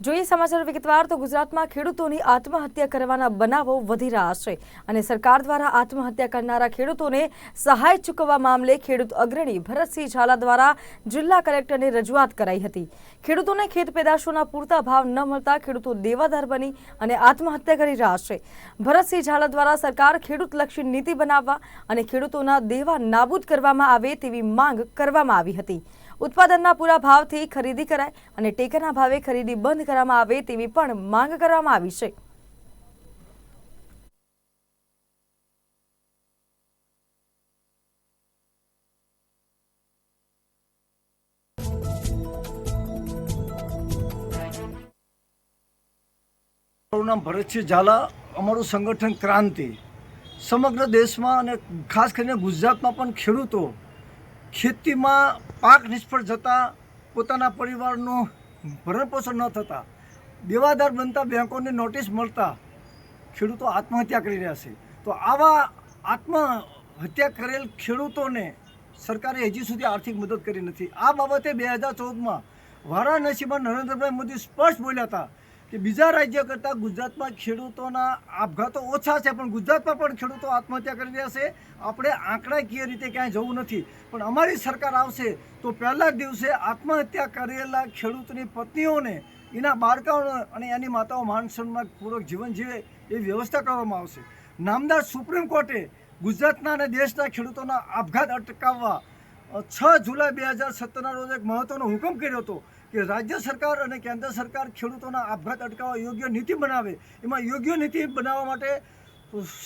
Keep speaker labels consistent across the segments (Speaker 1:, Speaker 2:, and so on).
Speaker 1: જોઈએ સમાચાર વિગતવાર, તો ગુજરાતમાં ખેડૂતોની આત્મહત્યા કરવાના બનાવો વધી રહ્યા છે અને સરકાર દ્વારા આત્મહત્યા કરનારા ખેડૂતોને સહાય ચૂકવવા મામલે ખેડૂત અગ્રણી ભરતસિંહ ઝાલા દ્વારા જિલ્લા કલેક્ટરને રજૂઆત કરાઈ હતી. ખેડૂતોને ખેત પેદાશોના પૂરતા ભાવ ન મળતા ખેડૂતો દેવાદાર બની અને આત્મહત્યા કરી રહ્યા છે. ભરતસિંહ ઝાલા દ્વારા સરકાર ખેડૂતલક્ષી નીતિ બનાવવા અને ખેડૂતોના દેવા નાબૂદ કરવામાં આવે તેવી માંગ કરવામાં આવી હતી. ઉત્પાદનના પૂરા ભાવથી ખરીદી કરાય અને ટેકાના ભાવે ખરીદી બંધ કરવામાં આવે તેવી પણ માંગ કરવામાં આવી છે.
Speaker 2: મારું નામ ભરતસિંહ ઝાલા. અમારું સંગઠન ક્રાંતિ. સમગ્ર દેશમાં અને ખાસ કરીને ગુજરાતમાં પણ ખેડૂતો ખેતીમાં પાક નિષ્ફળ જતા પોતાના પરિવારનું ભરણપોષણ ન થતા, દેવાદાર બનતા બેંકોને નોટિસ મળતા ખેડૂતો આત્મહત્યા કરી રહ્યા છે. તો આવા આત્મહત્યા કરેલ ખેડૂતોને સરકારે હજી સુધી આર્થિક મદદ કરી નથી. આ બાબતે બે હજાર ચૌદમાં વારાણસીમાં નરેન્દ્રભાઈ મોદી સ્પષ્ટ બોલ્યા હતા કે બીજા રાજ્ય કરતાં ગુજરાતમાં ખેડૂતોના આપઘાતો ઓછા છે, પણ ગુજરાતમાં પણ ખેડૂતો આત્મહત્યા કરી રહ્યા છે. આપણે આંકડાકીય રીતે ક્યાંય જવું નથી. પણ અમારી સરકાર આવશે તો પહેલા જ દિવસે આત્મહત્યા કરેલા ખેડૂતની પત્નીઓને એના બાળકાઓને અને એની માતાઓ માન સન્માનપૂર્વક જીવન જીવે એ વ્યવસ્થા કરવામાં આવશે. નામદાર સુપ્રીમ કોર્ટે ગુજરાતના અને દેશના ખેડૂતોના આપઘાત અટકાવવા છ જુલાઈ બે હજાર સત્તરના રોજ એક મહત્વનો હુકમ કર્યો હતો. કે રાજ્ય સરકાર અને કેન્દ્ર સરકાર ખેડૂતોના આપઘાત અટકાવવા યોગ્ય નીતિ બનાવે. એમાં યોગ્ય નીતિ બનાવવા માટે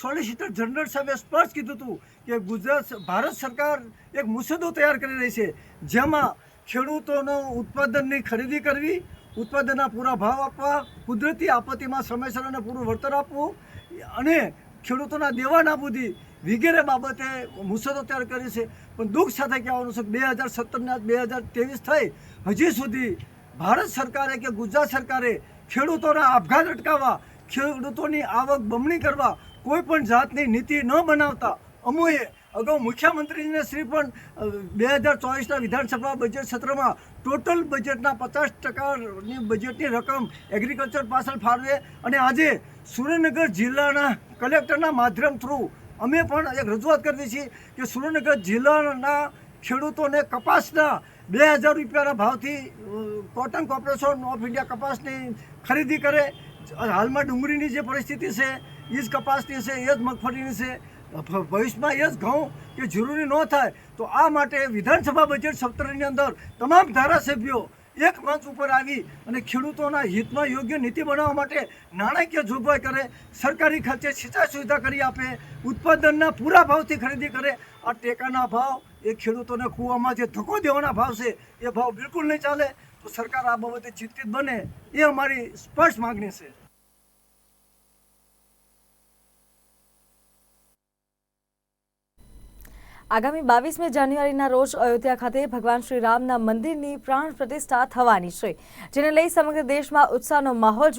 Speaker 2: સોલિસિટર જનરલ સાહેબે સ્પષ્ટ કીધું હતું કે ગુજરાત ભારત સરકાર એક મુસદ્દો તૈયાર કરી રહી છે, જેમાં ખેડૂતોનો ઉત્પાદનની ખરીદી કરવી, ઉત્પાદનના પૂરા ભાવ આપવા, કુદરતી આપત્તિમાં સમયસર અને પૂરું વળતર આપવું અને ખેડૂતોના દેવા નાબૂદી વગેરે બાબતે મુસદ્દો તૈયાર કરી છે. પણ દુઃખ સાથે કહેવાનું છે બે હજાર સત્તરના બે હજાર ત્રેવીસ થઈ, હજી સુધી ભારત સરકારે કે ગુજરાત સરકારે ખેડૂતોના આપઘાત અટકાવવા, ખેડૂતોની આવક બમણી કરવા કોઈ પણ જાતની નીતિ ન બનાવતા અમોએ અગાઉ મુખ્યમંત્રીને શ્રી પણ બે હજાર ચોવીસના વિધાનસભા બજેટ સત્રમાં ટોટલ બજેટના પચાસ ટકાની બજેટની રકમ એગ્રીકલ્ચર પાછળ ફાળવે અને આજે સુરેન્દ્રનગર જિલ્લાના કલેક્ટરના માધ્યમ થ્રુ અમે પણ એક રજૂઆત કરી છીએ કે સુરેન્દ્રનગર જિલ્લાના ખેડૂતોને કપાસના બે હજાર રૂપિયાના ભાવથી કોટન કોર્પોરેશન ઓફ ઇન્ડિયા કપાસની ખરીદી કરે. હાલમાં ડુંગળીની જે પરિસ્થિતિ છે એ જ કપાસની છે એ જ મગફળીની છે. ભવિષ્યમાં એ જ ઘઉં કે જરૂરી ન થાય, તો આ માટે વિધાનસભા બજેટ સત્રની અંદર તમામ ધારાસભ્યો એક મંચ ઉપર આવી અને ખેડૂતોના હિતમાં યોગ્ય નીતિ બનાવવા માટે નાણાકીય જોગવાઈ કરે, સરકારી ખર્ચે સિંચાઈ સુવિધા કરી આપે, ઉત્પાદનના પૂરા ભાવથી ખરીદી કરે. આ ટેકાના ભાવ, એ ખેડૂતોને કૂવામાં જે ધક્કો દેવાના ભાવ છે, એ ભાવ બિલકુલ નહીં ચાલે. તો સરકાર આ બાબતે ચિંતિત બને, એ અમારી સ્પષ્ટ માગણી છે.
Speaker 1: આગામી બાવીસમી જાન્યુઆરીના રોજ અયોધ્યા ખાતે ભગવાન શ્રી રામના મંદિરની પ્રાણ પ્રતિષ્ઠા થવાની છે, જેને લઈ સમગ્ર દેશમાં ઉત્સાહનો માહોલ